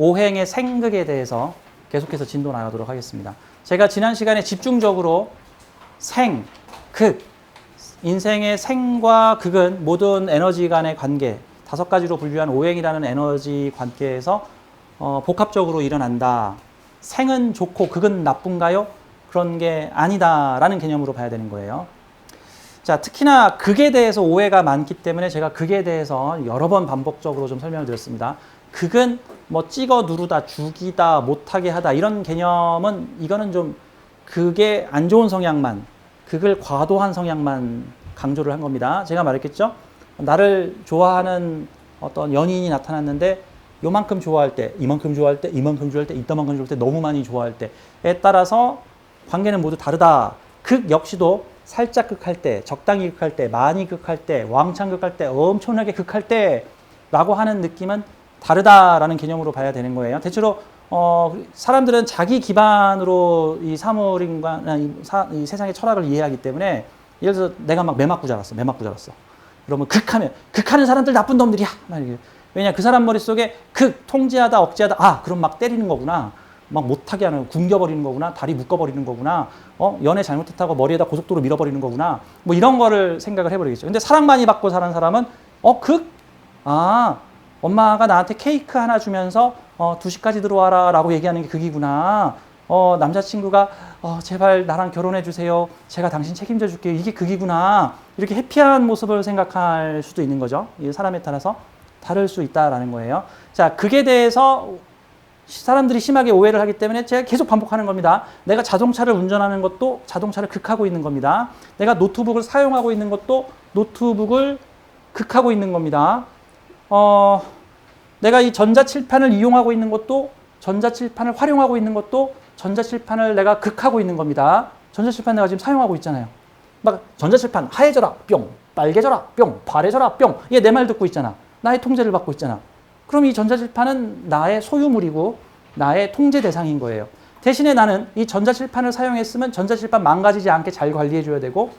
오행의 생극에 대해서 계속해서 진도 나가도록 하겠습니다. 제가 지난 시간에 집중적으로 생, 극, 인생의 생과 극은 모든 에너지 간의 관계, 다섯 가지로 분류한 오행이라는 에너지 관계에서 어, 복합적으로 일어난다. 생은 좋고 극은 나쁜가요? 그런 게 아니다라는 개념으로 봐야 되는 거예요. 자, 특히나 극에 대해서 오해가 많기 때문에 제가 극에 대해서 여러 번 반복적으로 좀 설명을 드렸습니다. 극은 뭐 찍어 누르다, 죽이다, 못하게 하다 이런 개념은 이거는 좀 극의 안 좋은 성향만, 극을 과도한 성향만 강조를 한 겁니다. 제가 말했겠죠? 나를 좋아하는 어떤 연인이 나타났는데 요만큼 좋아할 때, 이만큼 좋아할 때, 이만큼 좋아할 때, 이따만큼 좋아할 때, 너무 많이 좋아할 때에 따라서 관계는 모두 다르다. 극 역시도 살짝 극할 때, 적당히 극할 때, 많이 극할 때, 왕창 극할 때, 엄청나게 극할 때 라고 하는 느낌은 다르다라는 개념으로 봐야 되는 거예요. 대체로 어, 사람들은 자기 기반으로 이 사물인가 이, 사, 이 세상의 철학을 이해하기 때문에 예를 들어서 내가 막 매 맞고 자랐어, 매 맞고 자랐어. 그러면 극하면 극하는 사람들 나쁜 놈들이야. 왜냐 그 사람 머릿속에 극 통제하다 억제하다 아 그럼 막 때리는 거구나. 막 못하게 하는 굶겨버리는 거구나 다리 묶어버리는 거구나 어 연애 잘못했다고 머리에다 고속도로 밀어버리는 거구나 뭐 이런 거를 생각을 해버리겠죠. 근데 사랑 많이 받고 사는 사람은 어극아 엄마가 나한테 케이크 하나 주면서 어 2시까지 들어와라 라고 얘기하는 게 극이구나. 어 남자친구가 어 제발 나랑 결혼해 주세요. 제가 당신 책임져 줄게요. 이게 극이구나. 이렇게 해피한 모습을 생각할 수도 있는 거죠. 이 사람에 따라서 다를 수 있다라는 거예요. 자 극에 대해서 사람들이 심하게 오해를 하기 때문에 제가 계속 반복하는 겁니다. 내가 자동차를 운전하는 것도 자동차를 극하고 있는 겁니다. 내가 노트북을 사용하고 있는 것도 노트북을 극하고 있는 겁니다. 어, 내가 이 전자칠판을 이용하고 있는 것도 전자칠판을 활용하고 있는 것도 전자칠판을 내가 극하고 있는 겁니다. 전자칠판 내가 지금 사용하고 있잖아요. 막 전자칠판 하얘져라 뿅 빨개져라 뿅 파래져라 뿅 얘 내 말 듣고 있잖아. 나의 통제를 받고 있잖아. 그럼 이 전자칠판은 나의 소유물이고 나의 통제 대상인 거예요. 대신에 나는 이 전자칠판을 사용했으면 전자칠판 망가지지 않게 잘 관리해 줘야 되고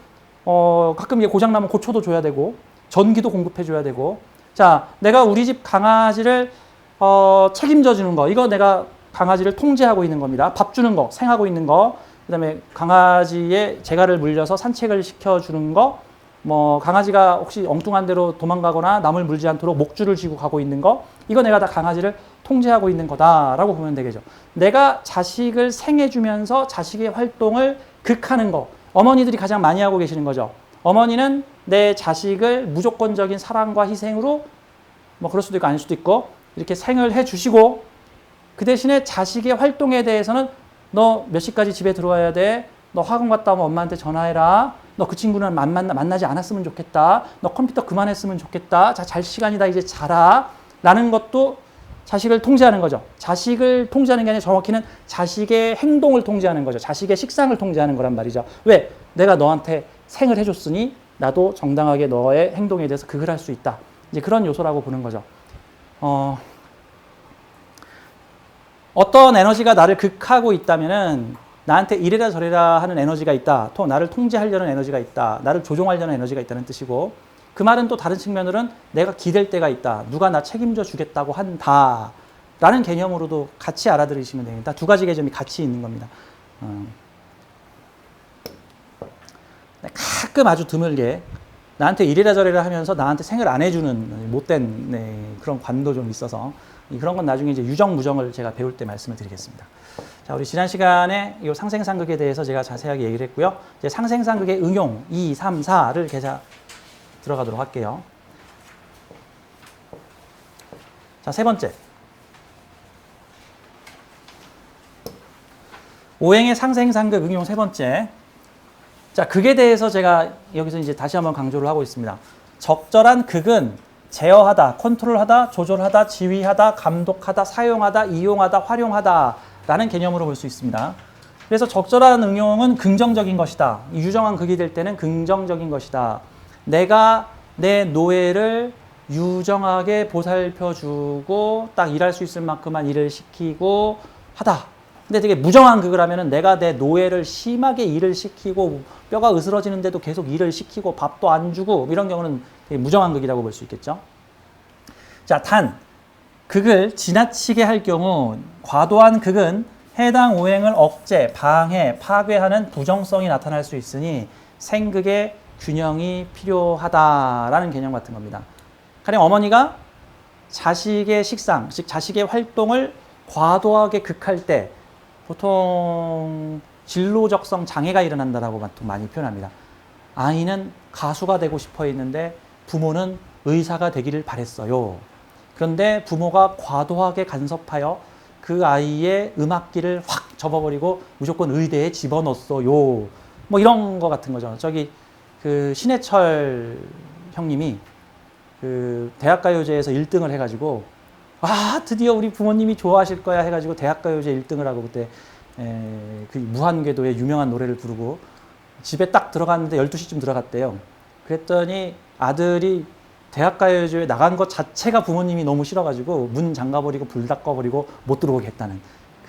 어, 가끔 이게 고장 나면 고쳐도 줘야 되고 전기도 공급해 줘야 되고 자, 내가 우리 집 강아지를 어, 책임져 주는 거. 이거 내가 강아지를 통제하고 있는 겁니다. 밥 주는 거, 생하고 있는 거. 그다음에 강아지의 재갈을 물려서 산책을 시켜 주는 거. 뭐 강아지가 혹시 엉뚱한 데로 도망가거나 남을 물지 않도록 목줄을 쥐고 가고 있는 거 이거 내가 다 강아지를 통제하고 있는 거다라고 보면 되겠죠. 내가 자식을 생해주면서 자식의 활동을 극하는 거 어머니들이 가장 많이 하고 계시는 거죠. 어머니는 내 자식을 무조건적인 사랑과 희생으로 뭐 그럴 수도 있고 아닐 수도 있고 이렇게 생을 해주시고 그 대신에 자식의 활동에 대해서는 너 몇 시까지 집에 들어와야 돼. 너 학원 갔다 오면 엄마한테 전화해라. 너 그 친구는 만, 만나, 만나지 않았으면 좋겠다. 너 컴퓨터 그만했으면 좋겠다. 자, 잘 시간이다. 이제 자라. 라는 것도 자식을 통제하는 거죠. 자식을 통제하는 게 아니라 정확히는 자식의 행동을 통제하는 거죠. 자식의 식상을 통제하는 거란 말이죠. 왜? 내가 너한테 생을 해줬으니 나도 정당하게 너의 행동에 대해서 극을 할 수 있다. 이제 그런 요소라고 보는 거죠. 어, 어떤 에너지가 나를 극하고 있다면은 나한테 이래라 저래라 하는 에너지가 있다. 또 나를 통제하려는 에너지가 있다. 나를 조종하려는 에너지가 있다는 뜻이고 그 말은 또 다른 측면으로는 내가 기댈 때가 있다. 누가 나 책임져 주겠다고 한다. 라는 개념으로도 같이 알아들으시면 됩니다. 두 가지 개념이 같이 있는 겁니다. 어. 가끔 아주 드물게 나한테 이래라 저래라 하면서 나한테 생을 안 해주는 못된 네, 그런 관도 좀 있어서 그런 건 나중에 이제 유정 무정을 제가 배울 때 말씀을 드리겠습니다. 자, 우리 지난 시간에 이 상생상극에 대해서 제가 자세하게 얘기를 했고요. 이제 상생상극의 응용 2, 3, 4를 계속 들어가도록 할게요. 자, 세 번째. 오행의 상생상극 응용 세 번째. 자, 극에 대해서 제가 여기서 이제 다시 한번 강조를 하고 있습니다. 적절한 극은 제어하다, 컨트롤하다, 조절하다, 지휘하다, 감독하다, 사용하다, 이용하다, 활용하다 라는 개념으로 볼 수 있습니다. 그래서 적절한 응용은 긍정적인 것이다. 유정한 극이 될 때는 긍정적인 것이다. 내가 내 노예를 유정하게 보살펴주고 딱 일할 수 있을 만큼만 일을 시키고 하다. 근데 되게 무정한 극을 하면은 내가 내 노예를 심하게 일을 시키고 뼈가 으스러지는데도 계속 일을 시키고 밥도 안 주고 이런 경우는 되게 무정한 극이라고 볼 수 있겠죠. 자, 단 극을 지나치게 할 경우 과도한 극은 해당 오행을 억제, 방해, 파괴하는 부정성이 나타날 수 있으니 생극의 균형이 필요하다라는 개념 같은 겁니다. 가령 어머니가 자식의 식상, 즉 자식의 활동을 과도하게 극할 때 보통 진로적성 장애가 일어난다라고 보통 많이 표현합니다. 아이는 가수가 되고 싶어 했는데 부모는 의사가 되기를 바랬어요. 그런데 부모가 과도하게 간섭하여 그 아이의 음악기를 확 접어버리고 무조건 의대에 집어넣었어요. 뭐 이런 거 같은 거죠. 저기 그 신해철 형님이 그 대학가요제에서 1등을 해가지고 아 드디어 우리 부모님이 좋아하실 거야 해가지고 대학가요제 1등을 하고 그때 에, 그 무한궤도의 유명한 노래를 부르고 집에 딱 들어갔는데 12시쯤 들어갔대요. 그랬더니 아들이 대학가요제에 나간 것 자체가 부모님이 너무 싫어가지고 문 잠가버리고 불 닦아버리고 못 들어오게 했다는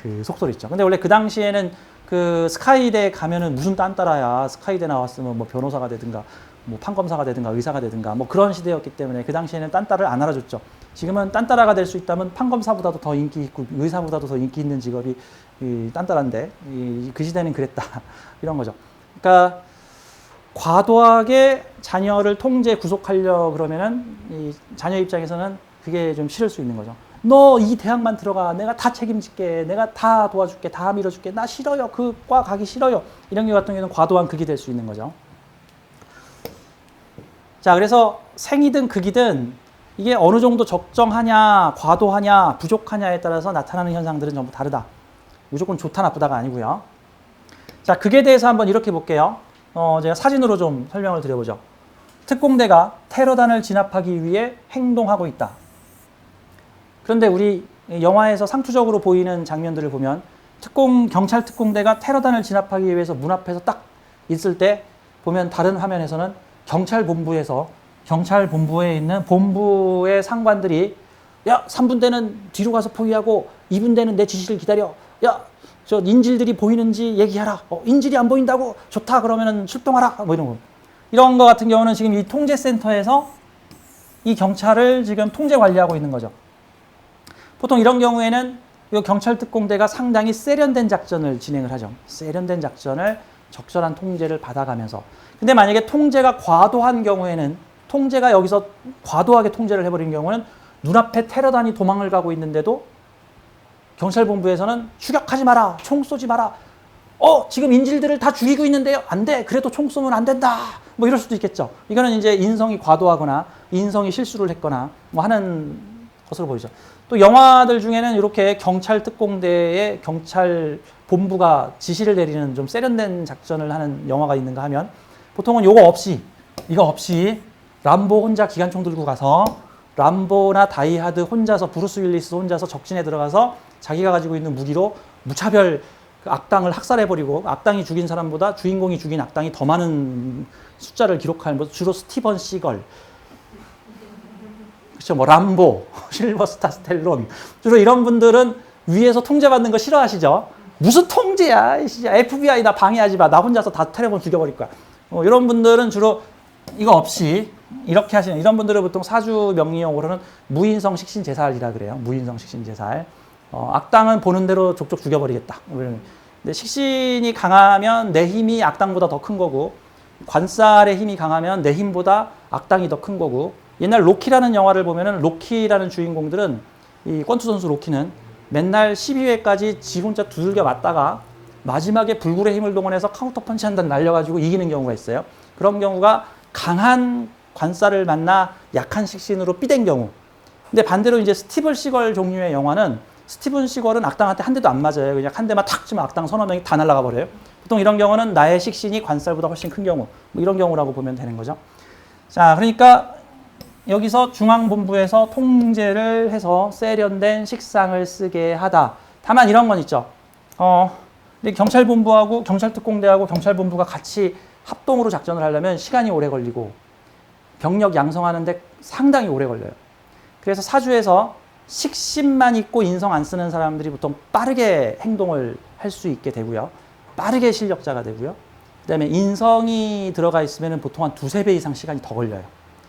그 속설이 있죠. 근데 원래 그 당시에는 그 스카이대 가면은 무슨 딴따라야 스카이대 나왔으면 뭐 변호사가 되든가 뭐 판검사가 되든가 의사가 되든가 뭐 그런 시대였기 때문에 그 당시에는 딴따를 안 알아줬죠. 지금은 딴따라가 될 수 있다면 판검사보다도 더 인기 있고 의사보다도 더 인기 있는 직업이 이 딴따라인데 이, 그 시대는 그랬다 이런 거죠. 그러니까 과도하게 자녀를 통제 구속하려 그러면은 이 자녀 입장에서는 그게 좀 싫을 수 있는 거죠. 너 이 대학만 들어가. 내가 다 책임질게. 내가 다 도와줄게. 다 밀어줄게. 나 싫어요. 그 과 가기 싫어요. 이런 게 같은 경우는 과도한 극이 될 수 있는 거죠. 자, 그래서 생이든 극이든 이게 어느 정도 적정하냐, 과도하냐, 부족하냐에 따라서 나타나는 현상들은 전부 다르다. 무조건 좋다, 나쁘다가 아니고요. 자, 극에 대해서 한번 이렇게 볼게요. 어, 제가 사진으로 좀 설명을 드려보죠. 특공대가 테러단을 진압하기 위해 행동하고 있다. 그런데 우리 영화에서 상투적으로 보이는 장면들을 보면 특공 경찰 특공대가 테러단을 진압하기 위해서 문 앞에서 딱 있을 때 보면 다른 화면에서는 경찰 본부에서 경찰 본부에 있는 본부의 상관들이 야 3분대는 뒤로 가서 포위하고 2분대는 내 지시를 기다려 야 저 인질들이 보이는지 얘기하라 어, 인질이 안 보인다고 좋다 그러면은 출동하라 뭐 이런 거 이런 거 같은 경우는 지금 이 통제센터에서 이 경찰을 지금 통제 관리하고 있는 거죠. 보통 이런 경우에는 이 경찰 특공대가 상당히 세련된 작전을 진행을 하죠. 세련된 작전을 적절한 통제를 받아가면서. 근데 만약에 통제가 과도한 경우에는 통제가 여기서 과도하게 통제를 해버린 경우는 눈앞에 테러단이 도망을 가고 있는데도 경찰본부에서는 추격하지 마라, 총 쏘지 마라. 어, 지금 인질들을 다 죽이고 있는데요. 안 돼. 그래도 총 쏘면 안 된다. 뭐 이럴 수도 있겠죠. 이거는 이제 인성이 과도하거나 인성이 실수를 했거나 뭐 하는 것으로 보이죠. 또 영화들 중에는 이렇게 경찰 특공대의 경찰 본부가 지시를 내리는 좀 세련된 작전을 하는 영화가 있는가 하면 보통은 요거 없이 이거 없이 람보 혼자 기관총 들고 가서 람보나 다이하드 혼자서 브루스 윌리스 혼자서 적진에 들어가서 자기가 가지고 있는 무기로 무차별 그 악당을 학살해버리고 악당이 죽인 사람보다 주인공이 죽인 악당이 더 많은 숫자를 기록하는 뭐 주로 스티븐 시걸 그렇죠. 뭐 람보 실버스타 스텔론 주로 이런 분들은 위에서 통제받는 거 싫어하시죠? 무슨 통제야 FBI 나 방해하지 마나 혼자서 다 테레본 죽여버릴 거야. 어, 이런 분들은 주로 이거 없이 이렇게 하시는 이런 분들은 보통 사주 명리용어로는 무인성 식신 제살이라 그래요. 무인성 식신 제살 어, 악당은 보는 대로 족족 죽여버리겠다. 근데 식신이 강하면 내 힘이 악당보다 더 큰 거고 관살의 힘이 강하면 내 힘보다 악당이 더 큰 거고 옛날 로키라는 영화를 보면은 로키라는 주인공들은 이 권투 선수 로키는 맨날 12회까지 지 혼자 두들겨 맞다가 마지막에 불굴의 힘을 동원해서 카운터 펀치 한 단 날려가지고 이기는 경우가 있어요. 그런 경우가 강한 관살을 만나 약한 식신으로 삐된 경우. 근데 반대로 이제 스티븐 시걸 종류의 영화는 스티븐 시걸은 악당한테 한 대도 안 맞아요. 그냥 한 대만 탁 치면 악당 서너 명이 다 날아가 버려요. 보통 이런 경우는 나의 식신이 관살보다 훨씬 큰 경우, 뭐 이런 경우라고 보면 되는 거죠. 자, 그러니까 여기서 중앙본부에서 통제를 해서 세련된 식상을 쓰게 하다. 다만 이런 건 있죠. 어, 근데 경찰본부하고 경찰특공대하고 경찰본부가 같이 합동으로 작전을 하려면 시간이 오래 걸리고 병력 양성하는데 상당히 오래 걸려요. 그래서 사주에서 식신만 있고 인성 안 쓰는 사람들이 보통 빠르게 행동을 할 수 있게 되고요. 빠르게 실력자가 되고요. 그다음에 인성이 들어가 있으면 보통 한 두세 배 이상 시간이 더 걸려요.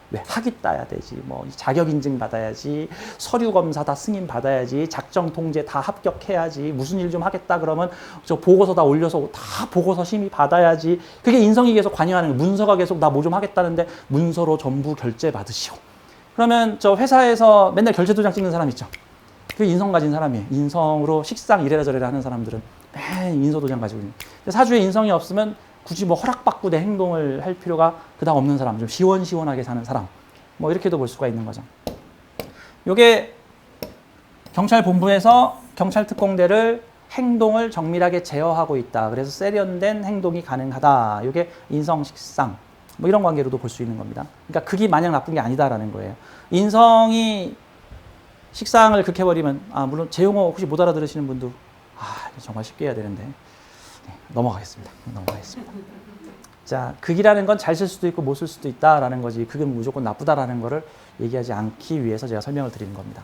왜 학위 따야 되지, 뭐 자격 인증 받아야지, 서류 검사 다 승인 받아야지, 작정 통제 다 합격해야지, 무슨 일 좀 하겠다 그러면 저 보고서 다 올려서 다 보고서 심의 받아야지. 그게 인성이 계속 관여하는. 문서가 계속 나 뭐 좀 하겠다는데 문서로 전부 결제 받으시오. 그러면 저 회사에서 맨날 결제 도장 찍는 사람 있죠. 그 인성 가진 사람이에요. 인성으로 식상 이래라 저래라 하는 사람들은 맨 인서 도장 가지고 있는. 사주에 인성이 없으면 굳이 뭐 허락받고 내 행동을 할 필요가 그닥 없는 사람, 좀 시원시원하게 사는 사람. 뭐 이렇게도 볼 수가 있는 거죠. 요게 경찰 본부에서 경찰 특공대를 행동을 정밀하게 제어하고 있다. 그래서 세련된 행동이 가능하다. 요게 인성 식상. 뭐 이런 관계로도 볼 수 있는 겁니다. 그러니까 극이 마냥 나쁜 게 아니다라는 거예요. 인성이 식상을 극해 버리면 아 물론 제 용어 혹시 못 알아들으시는 분도 아 정말 쉽게 해야 되는데 네, 넘어가겠습니다. 넘어가겠습니다. 자 극이라는 건 잘 쓸 수도 있고 못 쓸 수도 있다라는 거지 극은 무조건 나쁘다라는 거를 얘기하지 않기 위해서 제가 설명을 드리는 겁니다.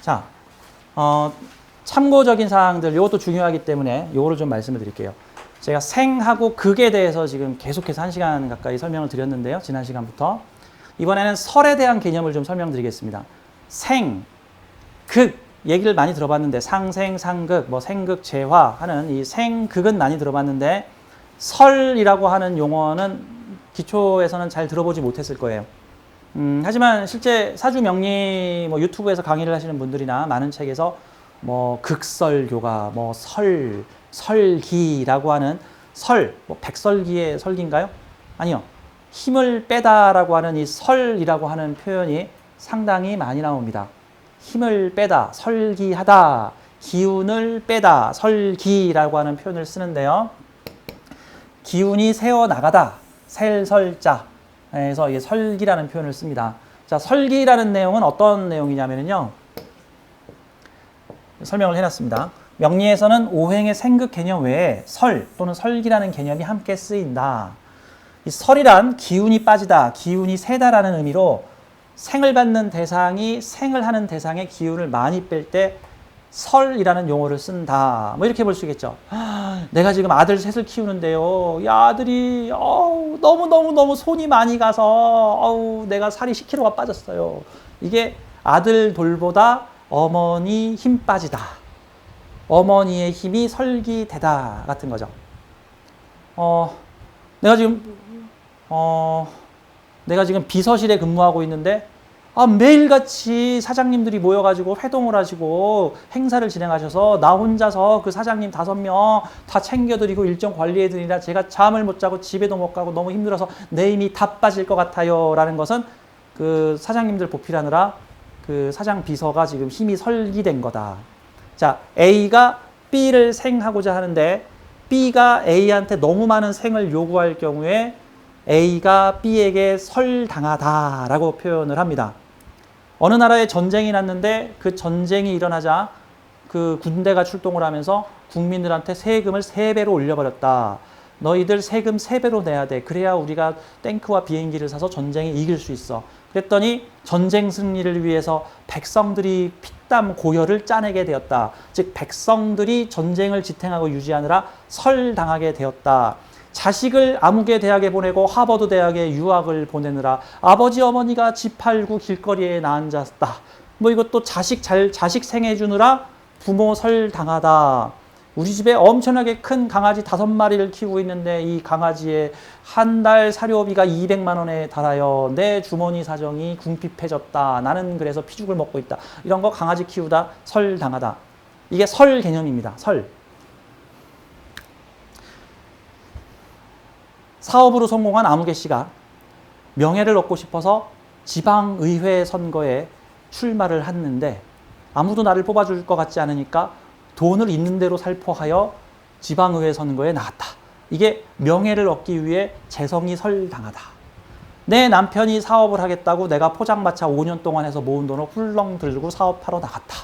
자 어, 참고적인 사항들 이것도 중요하기 때문에 이거를 좀 말씀을 드릴게요. 제가 생하고 극에 대해서 지금 계속해서 한 시간 가까이 설명을 드렸는데요. 지난 시간부터 이번에는 설에 대한 개념을 좀 설명드리겠습니다. 생, 극 얘기를 많이 들어봤는데 상생, 상극, 뭐 생극, 재화 하는 이 생극은 많이 들어봤는데 설이라고 하는 용어는 기초에서는 잘 들어보지 못했을 거예요. 음, 하지만 실제 사주 명리 뭐 유튜브에서 강의를 하시는 분들이나 많은 책에서 뭐 극설교가 뭐 설, 설기라고 하는 설, 뭐 백설기의 설기인가요? 아니요. 힘을 빼다라고 하는 이 설이라고 하는 표현이 상당히 많이 나옵니다. 힘을 빼다, 설기하다, 기운을 빼다, 설기라고 하는 표현을 쓰는데요. 기운이 새어 나가다, 셀설자. 에서 이 설기라는 표현을 씁니다. 자, 설기라는 내용은 어떤 내용이냐면요. 설명을 해놨습니다. 명리에서는 오행의 생극 개념 외에 설 또는 설기라는 개념이 함께 쓰인다. 이 설이란 기운이 빠지다, 기운이 세다라는 의미로 생을 받는 대상이 생을 하는 대상의 기운을 많이 뺄 때 설이라는 용어를 쓴다. 뭐 이렇게 볼 수 있겠죠. 아, 내가 지금 아들 셋을 키우는데요. 이 아들이 어우, 너무 너무 너무 손이 많이 가서 어우, 내가 살이 10kg가 빠졌어요. 이게 아들 돌보다 어머니 힘 빠지다. 어머니의 힘이 설기되다 같은 거죠. 어, 내가 지금 어, 내가 지금 비서실에 근무하고 있는데 아, 매일같이 사장님들이 모여가지고 회동을 하시고 행사를 진행하셔서 나 혼자서 그 사장님 다섯 명 다 챙겨드리고 일정 관리해드리라 제가 잠을 못 자고 집에도 못 가고 너무 힘들어서 내 힘이 다 빠질 것 같아요. 라는 것은 그 사장님들 보필하느라 그 사장 비서가 지금 힘이 설기된 거다. 자, A가 B를 생하고자 하는데 B가 A한테 너무 많은 생을 요구할 경우에 A가 B에게 설당하다라고 표현을 합니다. 어느 나라에 전쟁이 났는데 그 전쟁이 일어나자 그 군대가 출동을 하면서 국민들한테 세금을 세배로 올려버렸다. 너희들 세금 세배로 내야 돼. 그래야 우리가 탱크와 비행기를 사서 전쟁에 이길 수 있어. 그랬더니 전쟁 승리를 위해서 백성들이 피땀 고열을 짜내게 되었다. 즉 백성들이 전쟁을 지탱하고 유지하느라 설당하게 되었다. 자식을 아무개 대학에 보내고 하버드 대학에 유학을 보내느라 아버지 어머니가 집 팔고 길거리에 나앉았다. 뭐 이것도 자식 잘 자식 생해 주느라 부모 설 당하다. 우리 집에 엄청나게 큰 강아지 다섯 마리를 키우고 있는데 이 강아지의 한 달 사료비가 200만 원에 달하여 내 주머니 사정이 궁핍해졌다. 나는 그래서 피죽을 먹고 있다. 이런 거 강아지 키우다 설 당하다. 이게 설 개념입니다. 설. 사업으로 성공한 아무개 씨가 명예를 얻고 싶어서 지방의회 선거에 출마를 했는데 아무도 나를 뽑아줄 것 같지 않으니까 돈을 있는 대로 살포하여 지방의회 선거에 나갔다. 이게 명예를 얻기 위해 재성이 설당하다. 내 남편이 사업을 하겠다고 내가 포장마차 5년 동안 해서 모은 돈을 훌렁 들고 사업하러 나갔다.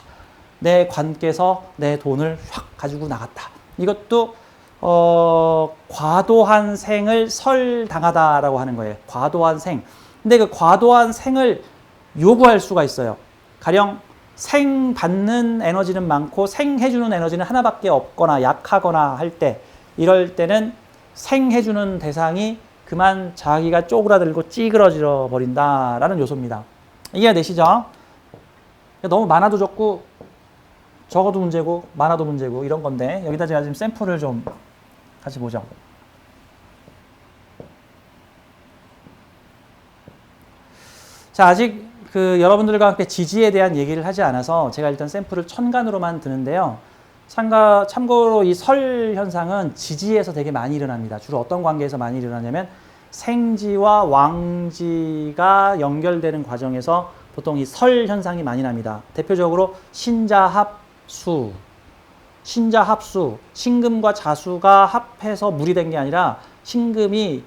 내 관께서 내 돈을 확 가지고 나갔다. 이것도 어, 과도한 생을 설당하다라고 하는 거예요. 과도한 생. 근데 그 과도한 생을 요구할 수가 있어요. 가령 생 받는 에너지는 많고 생 해주는 에너지는 하나밖에 없거나 약하거나 할 때 이럴 때는 생 해주는 대상이 그만 자기가 쪼그라들고 찌그러져 버린다라는 요소입니다. 이해되시죠? 너무 많아도 좋고 적어도 문제고 많아도 문제고 이런 건데 여기다 제가 지금 샘플을 좀 같이 보죠. 자 아직 그 여러분들과 함께 지지에 대한 얘기를 하지 않아서 제가 일단 샘플을 천간으로만 드는데요. 참가, 참고로 이 설 현상은 지지에서 되게 많이 일어납니다. 주로 어떤 관계에서 많이 일어나냐면 생지와 왕지가 연결되는 과정에서 보통 이 설 현상이 많이 납니다. 대표적으로 신자합수, 신자합수, 신금과 자수가 합해서 물이 된 게 아니라 신금이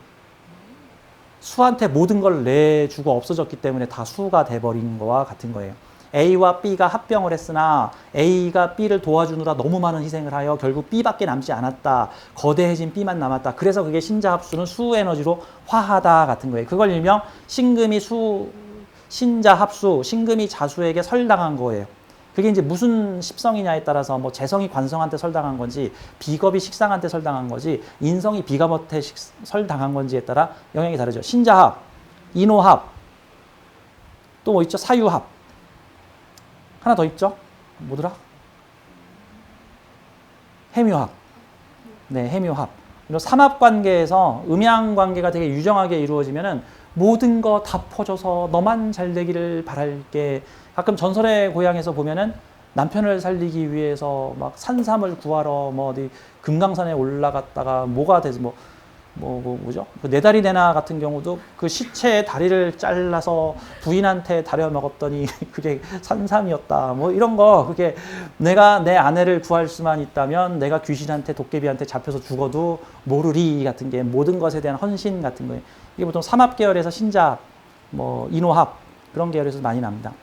수한테 모든 걸 내주고 없어졌기 때문에 다 수가 돼버린 거와 같은 거예요. A와 B가 합병을 했으나 A가 B를 도와주느라 너무 많은 희생을 하여 결국 B밖에 남지 않았다. 거대해진 B만 남았다. 그래서 그게 신자합수는 수 에너지로 화하다 같은 거예요. 그걸 일명 신금이 수 신자합수, 신금이 자수에게 설당한 거예요. 그게 이제 무슨 십성이냐에 따라서 뭐 재성이 관성한테 설당한 건지 비겁이 식상한테 설당한 거지 인성이 비겁한테 식- 설당한 건지에 따라 영향이 다르죠. 신자합, 인호합, 또 뭐 있죠? 사유합. 하나 더 있죠? 뭐더라? 해묘합. 네, 해묘합. 삼합 관계에서 음양 관계가 되게 유정하게 이루어지면은 모든 거 다 퍼져서 너만 잘 되기를 바랄게. 가끔 전설의 고향에서 보면은 남편을 살리기 위해서 막 산삼을 구하러 뭐 어디 금강산에 올라갔다가 뭐가 돼서 뭐, 뭐, 뭐 뭐죠? 그네 다리 내나 같은 경우도 그 시체의 다리를 잘라서 부인한테 다려 먹었더니 그게 산삼이었다. 뭐 이런 거 그게 내가 내 아내를 구할 수만 있다면 내가 귀신한테 도깨비한테 잡혀서 죽어도 모르리 같은 게 모든 것에 대한 헌신 같은 거예요. 이게 보통 삼합 계열에서 신자, 뭐 인호합 그런 계열에서 많이 납니다.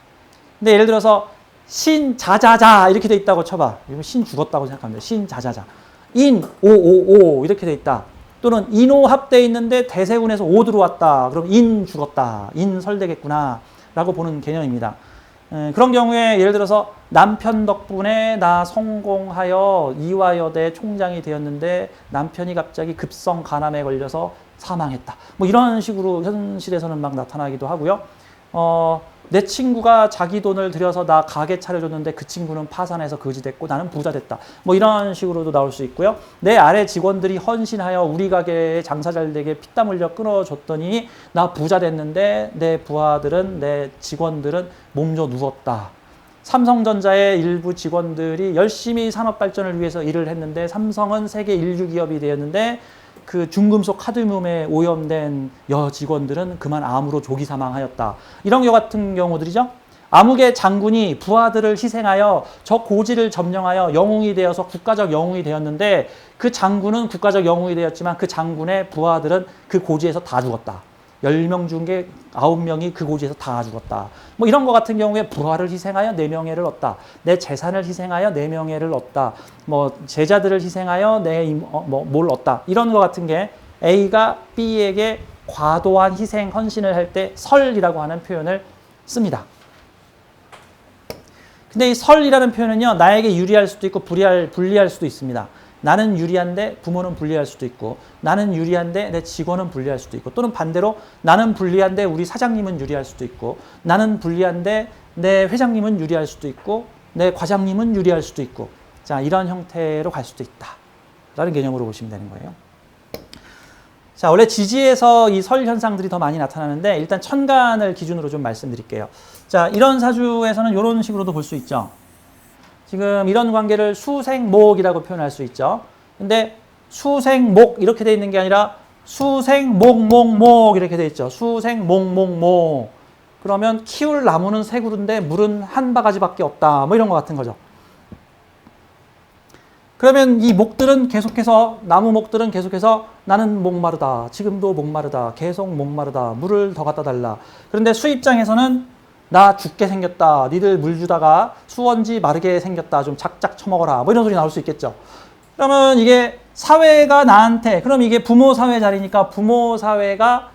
근데 예를 들어서 신자자자 이렇게 돼 있다고 쳐봐. 이러면 신 죽었다고 생각합니다. 신자자자. 인, 오, 오, 오 이렇게 돼 있다. 또는 인오 합돼 있는데 대세군에서 오 들어왔다. 그럼 인 죽었다. 인 설되겠구나. 라고 보는 개념입니다. 에, 그런 경우에 예를 들어서 남편 덕분에 나 성공하여 이화여대 총장이 되었는데 남편이 갑자기 급성 간암에 걸려서 사망했다. 뭐 이런 식으로 현실에서는 막 나타나기도 하고요. 어, 내 친구가 자기 돈을 들여서 나 가게 차려줬는데 그 친구는 파산해서 거지 됐고 나는 부자 됐다. 뭐 이런 식으로도 나올 수 있고요. 내 아래 직원들이 헌신하여 우리 가게에 장사 잘 되게 피땀 흘려 끊어줬더니 나 부자 됐는데 내 부하들은 내 직원들은 몸져 누웠다. 삼성전자의 일부 직원들이 열심히 산업 발전을 위해서 일을 했는데 삼성은 세계 인류 기업이 되었는데 그 중금속 카드뮴에 오염된 여 직원들은 그만 암으로 조기 사망하였다. 이런 경우 같은 경우들이죠. 암흑의 장군이 부하들을 희생하여 저 고지를 점령하여 영웅이 되어서 국가적 영웅이 되었는데 그 장군은 국가적 영웅이 되었지만 그 장군의 부하들은 그 고지에서 다 죽었다. 10명 중에 9명이 그 고지에서 다 죽었다. 뭐 이런 것 같은 경우에 부하를 희생하여 내 명예를 얻다. 내 재산을 희생하여 내 명예를 얻다. 뭐 제자들을 희생하여 내뭐뭘 얻다. 이런 것 같은 게 A가 B에게 과도한 희생 헌신을 할 때 설이라고 하는 표현을 씁니다. 근데 이 설이라는 표현은요, 나에게 유리할 수도 있고 불리할, 불리할 수도 있습니다. 나는 유리한데 부모는 불리할 수도 있고, 나는 유리한데 내 직원은 불리할 수도 있고, 또는 반대로 나는 불리한데 우리 사장님은 유리할 수도 있고, 나는 불리한데 내 회장님은 유리할 수도 있고, 내 과장님은 유리할 수도 있고, 자, 이런 형태로 갈 수도 있다. 라는 개념으로 보시면 되는 거예요. 자, 원래 지지에서 이 설 현상들이 더 많이 나타나는데, 일단 천간을 기준으로 좀 말씀드릴게요. 자, 이런 사주에서는 이런 식으로도 볼 수 있죠. 지금 이런 관계를 수생목이라고 표현할 수 있죠. 근데 수생목 이렇게 돼 있는 게 아니라 수생목목목 이렇게 돼 있죠. 수생목목목. 그러면 키울 나무는 세 그루인데 물은 한 바가지밖에 없다. 뭐 이런 것 같은 거죠. 그러면 이 목들은 계속해서 나무 목들은 계속해서 나는 목마르다. 지금도 목마르다. 계속 목마르다. 물을 더 갖다 달라. 그런데 수 입장에서는 나 죽게 생겼다. 니들 물 주다가 수원지 마르게 생겼다. 좀 작작 처먹어라. 뭐 이런 소리 나올 수 있겠죠. 그러면 이게 사회가 나한테 그럼 이게 부모 사회 자리니까 부모 사회가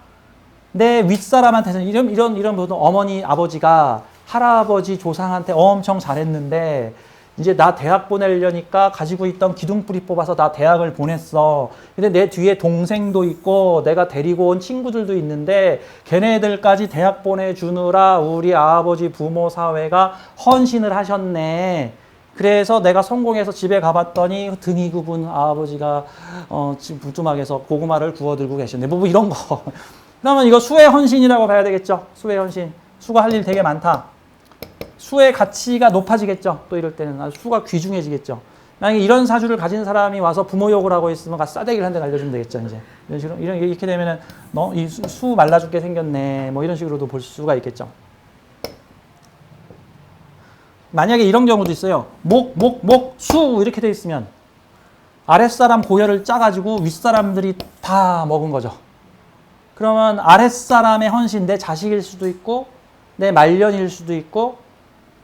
내 윗사람한테는 이런 이런 이런 어머니 아버지가 할아버지 조상한테 엄청 잘했는데 이제 나 대학 보내려니까 가지고 있던 기둥뿌리 뽑아서 나 대학을 보냈어. 근데 내 뒤에 동생도 있고 내가 데리고 온 친구들도 있는데 걔네들까지 대학 보내주느라 우리 아버지 부모 사회가 헌신을 하셨네. 그래서 내가 성공해서 집에 가봤더니 등이 굽은 아버지가 어, 지금 부뚜막에서 고구마를 구워 들고 계셨네. 뭐, 뭐 이런 거. 그러면 이거 수의 헌신이라고 봐야 되겠죠. 수의 헌신. 수가 할 일 되게 많다. 수의 가치가 높아지겠죠. 또 이럴 때는 수가 귀중해지겠죠. 만약에 이런 사주를 가진 사람이 와서 부모 욕을 하고 있으면 가서 싸대기를 한 대 날려주면 되겠죠. 이제 이런 식으로 이런 이렇게 되면은 너 이수 말라 죽게 생겼네. 뭐 이런 식으로도 볼 수가 있겠죠. 만약에 이런 경우도 있어요. 목, 목, 목, 수 이렇게 돼 있으면 아랫사람 고열을 짜가지고 윗사람들이 다 먹은 거죠. 그러면 아랫사람의 헌신, 내 자식일 수도 있고, 내 말년일 수도 있고,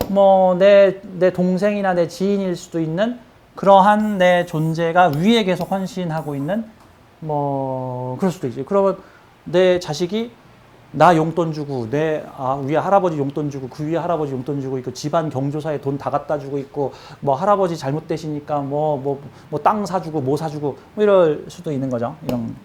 뭐, 내, 내 동생이나 내 지인일 수도 있는 그러한 내 존재가 위에 계속 헌신하고 있는 뭐, 그럴 수도 있죠. 그러면 내 자식이 나 용돈 주고 내 아, 위에 할아버지 용돈 주고 그 위에 할아버지 용돈 주고 있고 집안 경조사에 돈 다 갖다 주고 있고 뭐 할아버지 잘못되시니까 뭐 뭐 뭐 땅 사주고 뭐 사주고 뭐 이럴 수도 있는 거죠. 이런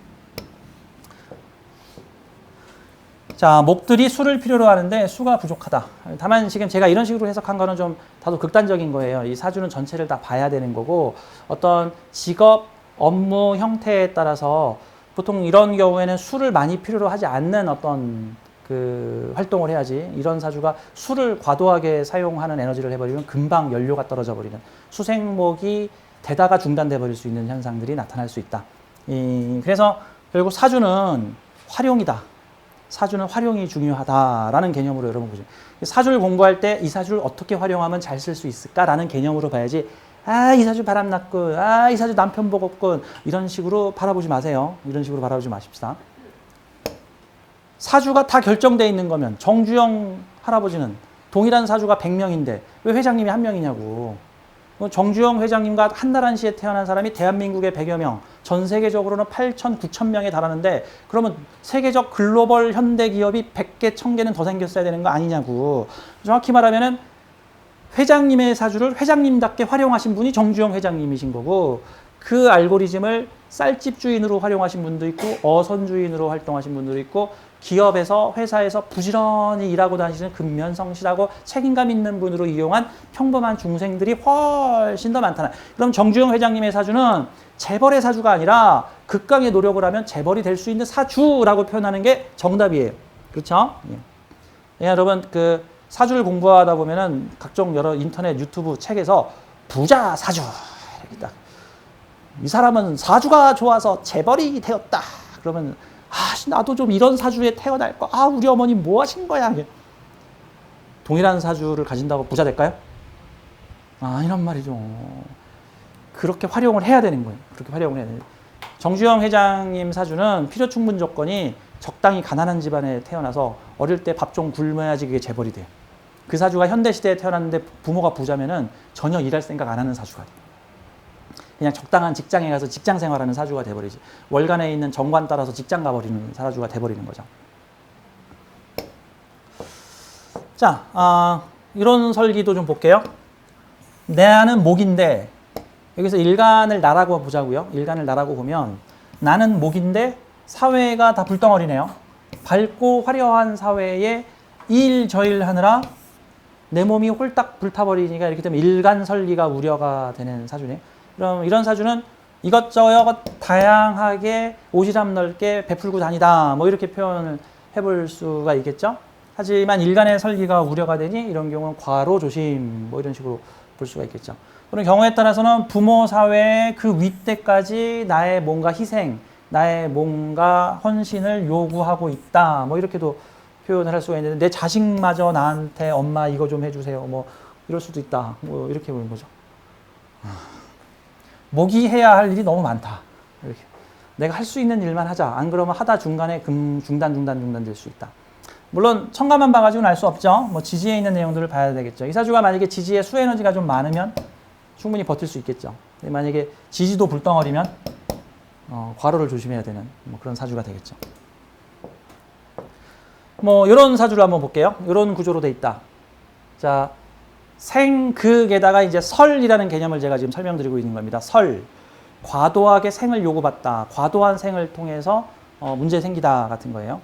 자, 목들이 수를 필요로 하는데 수가 부족하다. 다만 지금 제가 이런 식으로 해석한 거는 좀 다소 극단적인 거예요. 이 사주는 전체를 다 봐야 되는 거고 어떤 직업, 업무 형태에 따라서 보통 이런 경우에는 수를 많이 필요로 하지 않는 어떤 그 활동을 해야지 이런 사주가 수를 과도하게 사용하는 에너지를 해버리면 금방 연료가 떨어져 버리는 수생목이 되다가 중단돼 버릴 수 있는 현상들이 나타날 수 있다. 이, 그래서 결국 사주는 활용이다. 사주는 활용이 중요하다라는 개념으로 여러분 보죠. 사주를 공부할 때 이 사주를 어떻게 활용하면 잘 쓸 수 있을까라는 개념으로 봐야지. 아, 이 사주 바람 났군. 아, 이 사주 남편 복 없군. 이런 식으로 바라보지 마세요. 이런 식으로 바라보지 마십시다. 사주가 다 결정돼 있는 거면 정주영 할아버지는 동일한 사주가 100명인데 왜 회장님이 한 명이냐고. 뭐 정주영 회장님과 한나란 시에 태어난 사람이 대한민국에 100여 명, 전 세계적으로는 8천, 9천 명에 달하는데 그러면 세계적 글로벌 현대 기업이 100개, 1000개는 더 생겼어야 되는 거 아니냐고. 정확히 말하면은 회장님의 사주를 회장님답게 활용하신 분이 정주영 회장님이신 거고 그 알고리즘을 쌀집 주인으로 활용하신 분도 있고 어선 주인으로 활동하신 분도 있고 기업에서 회사에서 부지런히 일하고 다니시는 근면성실하고 책임감 있는 분으로 이용한 평범한 중생들이 훨씬 더 많다는. 그럼 정주영 회장님의 사주는 재벌의 사주가 아니라 극강의 노력을 하면 재벌이 될 수 있는 사주라고 표현하는 게 정답이에요. 그렇죠? 예. 예, 여러분 그 사주를 공부하다 보면은 각종 여러 인터넷 유튜브 책에서 부자 사주 이렇게 딱. 이 사람은 사주가 좋아서 재벌이 되었다. 그러면 아, 나도 좀 이런 사주에 태어날 거. 아, 우리 어머니 뭐 하신 거야? 동일한 사주를 가진다고 부자 될까요? 아, 이런 말이죠. 그렇게 활용을 해야 되는 거예요. 그렇게 활용을 해야 돼요. 정주영 회장님 사주는 필요 충분 조건이 적당히 가난한 집안에 태어나서 어릴 때 밥 좀 굶어야지 그게 재벌이 돼요. 그 사주가 현대 시대에 태어났는데 부모가 부자면은 전혀 일할 생각 안 하는 사주가 돼요. 그냥 적당한 직장에 가서 직장 생활하는 사주가 돼버리지. 월간에 있는 정관 따라서 직장 가버리는 사주가 돼버리는 거죠. 자, 아, 이런 설기도 좀 볼게요. 내 안은 목인데 여기서 일간을 나라고 보자고요. 일간을 나라고 보면 나는 목인데 사회가 다 불덩어리네요. 밝고 화려한 사회에 일 저일 하느라 내 몸이 홀딱 불타버리니까 이렇게 되면 일간 설기가 우려가 되는 사주네요. 그럼 이런 사주는 이것저것 다양하게 오지랖 넓게 베풀고 다니다. 뭐 이렇게 표현을 해볼 수가 있겠죠. 하지만 일간의 설기가 우려가 되니 이런 경우는 과로 조심 뭐 이런 식으로 볼 수가 있겠죠. 그런 경우에 따라서는 부모 사회 그 윗대까지 나의 뭔가 희생, 나의 뭔가 헌신을 요구하고 있다. 뭐 이렇게도 표현을 할 수가 있는데 내 자식마저 나한테 엄마 이거 좀 해주세요. 뭐 이럴 수도 있다. 뭐 이렇게 보는 거죠. 목이 해야 할 일이 너무 많다. 이렇게. 내가 할 수 있는 일만 하자. 안 그러면 하다 중간에 금 중단 중단 중단 될 수 있다. 물론 청가만 봐가지고는 알 수 없죠. 뭐 지지에 있는 내용들을 봐야 되겠죠. 이 사주가 만약에 지지에 수 에너지가 좀 많으면 충분히 버틸 수 있겠죠. 만약에 지지도 불덩어리면 어, 과로를 조심해야 되는 뭐 그런 사주가 되겠죠. 뭐 이런 사주를 한번 볼게요. 이런 구조로 돼 있다. 자, 생극에다가 이제 설이라는 개념을 제가 지금 설명드리고 있는 겁니다. 설. 과도하게 생을 요구받다. 과도한 생을 통해서 어, 문제 생기다 같은 거예요.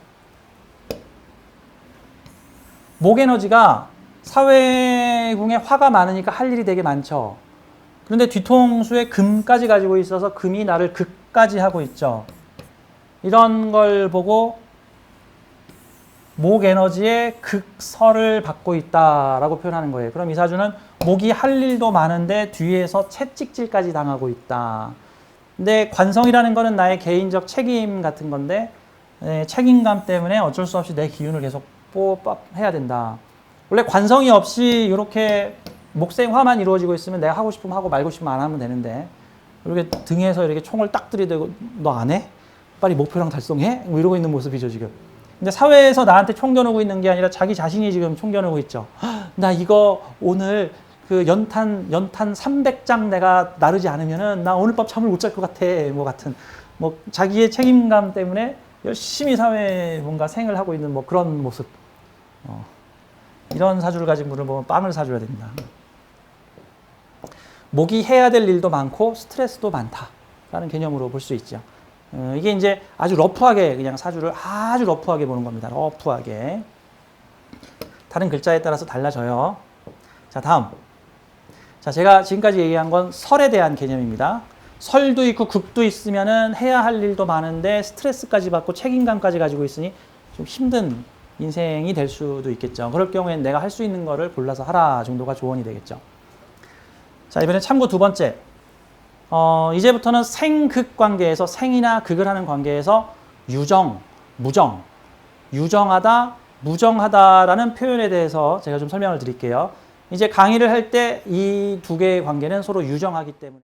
목 에너지가 사회궁에 화가 많으니까 할 일이 되게 많죠. 그런데 뒤통수에 금까지 가지고 있어서 금이 나를 극까지 하고 있죠. 이런 걸 보고 목 에너지의 극설을 받고 있다라고 표현하는 거예요. 그럼 이 사주는 목이 할 일도 많은데 뒤에서 채찍질까지 당하고 있다. 근데 관성이라는 거는 나의 개인적 책임 같은 건데 에, 책임감 때문에 어쩔 수 없이 내 기운을 계속 뽀빡해야 된다. 원래 관성이 없이 이렇게 목생화만 이루어지고 있으면 내가 하고 싶으면 하고 말고 싶으면 안 하면 되는데 이렇게 등에서 이렇게 총을 딱 들이대고 너 안 해? 빨리 목표랑 달성해? 뭐 이러고 있는 모습이죠 지금. 근데 사회에서 나한테 총 겨누고 있는 게 아니라 자기 자신이 지금 총 겨누고 있죠. "헉, 나 이거 오늘 그 연탄 연탄 300장 내가 나르지 않으면은 나 오늘 밤 잠을 못 잘 것 같아. 뭐 같은 뭐 자기의 책임감 때문에 열심히 사회에 뭔가 생을 하고 있는 뭐 그런 모습. 어. 이런 사주를 가진 분을 보면 빵을 사줘야 됩니다. 목이 해야 될 일도 많고 스트레스도 많다라는 개념으로 볼 수 있죠. 어, 이게 이제 아주 러프하게 그냥 사주를 아주 러프하게 보는 겁니다. 러프하게. 다른 글자에 따라서 달라져요. 자, 다음. 자, 제가 지금까지 얘기한 건 설에 대한 개념입니다. 설도 있고 극도 있으면은 해야 할 일도 많은데 스트레스까지 받고 책임감까지 가지고 있으니 좀 힘든 인생이 될 수도 있겠죠. 그럴 경우엔 내가 할 수 있는 거를 골라서 하라 정도가 조언이 되겠죠. 자, 이번에 참고 두 번째. 어, 이제부터는 생극 관계에서 생이나 극을 하는 관계에서 유정, 무정, 유정하다, 무정하다라는 표현에 대해서 제가 좀 설명을 드릴게요. 이제 강의를 할 때 이 두 개의 관계는 서로 유정하기 때문에